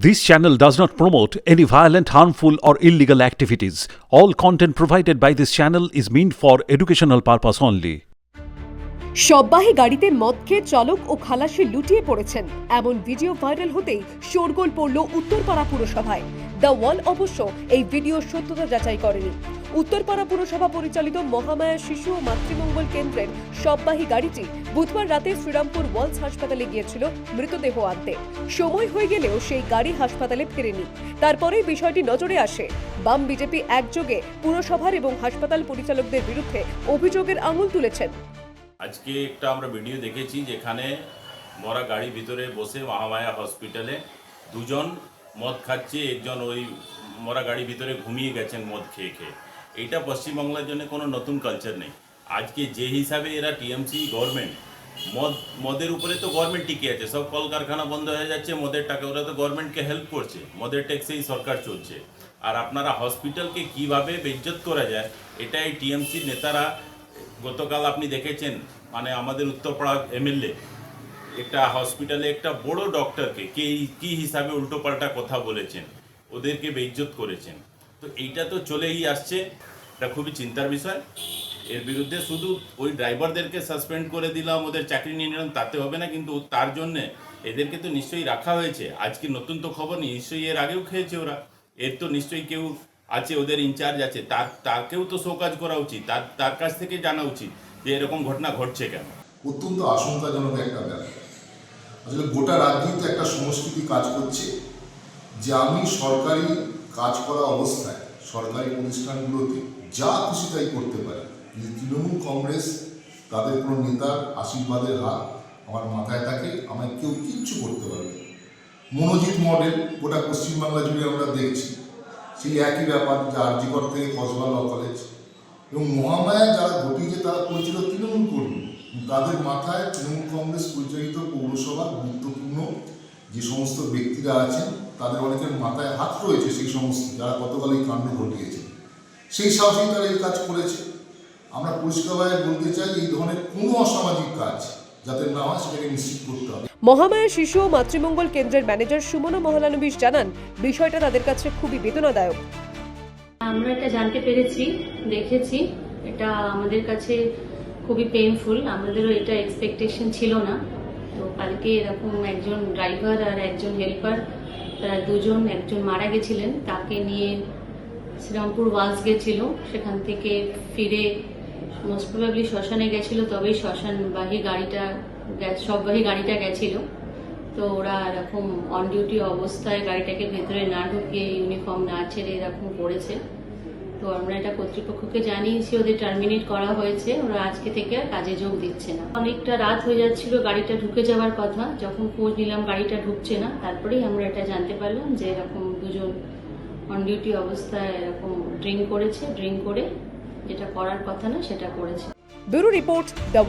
This channel does not promote any violent, harmful, or illegal activities. All content provided by this channel is meant for educational purpose only. সববাহে গাড়িতে মদ খেয়ে চালক ও খালাসি লুটিয়ে পড়েছেন এমন ভিডিও ভাইরাল হতেই শোরগোল পড়ল উত্তরপাড়া পুরসভায় দ্য ওয়াল অবশ্য এই ভিডিও সত্যতা যাচাই করেনি উত্তরপাড়া পুরসভা পরিচালিত মহামায়া শিশু ও মাতৃমঙ্গল কেন্দ্রের সববাহী গাড়িটি বুধবার রাতে শ্রীরামপুর ওয়ালস হাসপাতালে গিয়েছিল। মৃতদেহ আনতে। সময় হয়ে গেলেও সেই গাড়ি হাসপাতালে ফেরেনি। তারপরেই বিষয়টি নজরে আসে। বাম বিজেপি একযোগে পুরসভার এবং হাসপাতাল পরিচালকদের বিরুদ্ধে অভিযোগের আঙুল তুলেছেন। আজকে একটা আমরা ভিডিও দেখেছি যেখানে মরা গাড়ির ভিতরে বসে মহামায়া হসপিটালে দুজন মদ খাচ্ছে, একজন ওই মরা গাড়ির ভিতরে ঘুমিয়ে গেছেন মদ খেয়ে খেয়ে। এইটা পশ্চিমবাংলার জন্য কোনো নতুন কালচার নেই। আজকে যে হিসাবে এরা টিএমসি গভর্নমেন্ট মদ, মদের উপরে তো গভর্নমেন্ট টিকে আছে। সব কলকারখানা বন্ধ হয়ে যাচ্ছে, মদের টাকা, ওরা তো গভর্নমেন্টকে হেল্প করছে। মদের ট্যাক্সেই সরকার চলছে। আর আপনারা হসপিটালকে কীভাবে বেজ্জত করা যায়, এটাই টিএমসির নেতারা, গতকাল আপনি দেখেছেন মানে আমাদের উত্তরপাড়া এমএলএ একটা হসপিটালে একটা বড় ডক্টরকে কে, কী হিসাবে উল্টোপাল্টা কথা বলেছেন, ওদেরকে বেইজ্জত করেছেন। তো এইটা তো চলেই আসছে। এটা খুবই চিন্তার বিষয়। এর বিরুদ্ধে শুধু ওই ড্রাইভারদেরকে সাসপেন্ড করে দিলাম, ওদের চাকরি নিয়ে নিলাম, তাতে হবে না, কিন্তু তার জন্যে এদেরকে তো নিশ্চয়ই রাখা হয়েছে। আজকে নতুন তো খবর নেই, নিশ্চয়ই এর আগেও খেয়েছে ওরা। এর তো নিশ্চয়ই কেউ আছে, ওদের ইনচার্জ আছে। তার, তাকেও তো শোকাজ করা উচিত। তার তার কাছ থেকে জানা উচিত যে এরকম ঘটনা ঘটছে কেন। অত্যন্ত আশঙ্কাজনক একটা ব্যাপার। আসলে গোটা রাজ্যেই তো একটা সংস্কৃতি কাজ করছে। যে আমি সরকারি কাজ করা অবস্থায় সরকারি প্রতিষ্ঠানগুলোতে যা খুশি তাই করতে পারে। কিন্তু তৃণমূল কংগ্রেস তাদের কোনো নেতার আশীর্বাদের হাত আমার মাথায় থাকে, আমায় কেউ কিচ্ছু করতে পারবে। মনোজিৎ মডেল, গোটা পশ্চিমবাংলা জুড়ে আমরা দেখছি। সেই একই ব্যাপার, যে আরজিকর থেকে কসবা ল কলেজ এবং মহামায়া যারা ঘটিয়েছে, তারা পরিচিত তৃণমূল কর্মী। তাদের মাথায় তৃণমূল কংগ্রেস পরিচালিত পৌরসভার গুরুত্বপূর্ণ। যে সমস্ত ব্যক্তিরা আছেন তাদের অনেকের মাথায় হাত রয়েছে সেই সমস্ত যারা গতকাল এই কাণ্ড ঘটিয়েছে। সেই সাহসেই তারা এই কাজ করেছে। আমরা পরিষ্কারভাবে বলতে চাই এই ধরনের কোনো অসামাজিক কাজ যাতে না হয় সেটাকে নিশ্চিত করতে হবে। মহামায়া শিশু ও মাতৃমঙ্গল কেন্দ্রের ম্যানেজার সুমনা মহলানবিশ জানান বিষয়টা তাদের কাছে খুবই বেদনাদায়ক। আমরা এটা জানতে পেরেছি দেখেছি। এটা আমাদের কাছে খুবই পেইনফুল আমাদেরও এটা এক্সপেকটেশন ছিল না। তো কালকে এরকম একজন ড্রাইভার আর একজন হেল্পার তারা দুজন, একজন মারা গেছিলেন, তাকে নিয়ে শ্রীরামপুর ওয়াজ গেছিল, সেখান থেকে ফিরে মোস্ট প্রবাবলি শ্মশানে গেছিল, তবেই শ্মশানবাহী গাড়িটা সববাহী গাড়িটা গেছিল। তো ওরা এরকম অন ডিউটি অবস্থায় গাড়িটাকে ভেতরে না ঢুকিয়ে ইউনিফর্ম না ছেড়ে এরকম করেছে তো আমরা এটা কর্তৃপক্ষকে জানিয়েছি, ওদের টার্মিনেট করা হয়েছে। ওরা আজকে থেকে আর কাজে যোগ দিচ্ছে না। অনেকটা রাত হয়ে যাচ্ছিল গাড়িটা ঢুকে যাওয়ার কথা। যখন খোঁজ নিলাম গাড়িটা ঢুকছে না, তারপরেই আমরা এটা জানতে পারলাম যে এরকম দুজন অন ডিউটি অবস্থায় এরকম ড্রিঙ্ক করেছে। ড্রিঙ্ক করে যেটা করার কথা না, সেটা করেছে। Bureau report the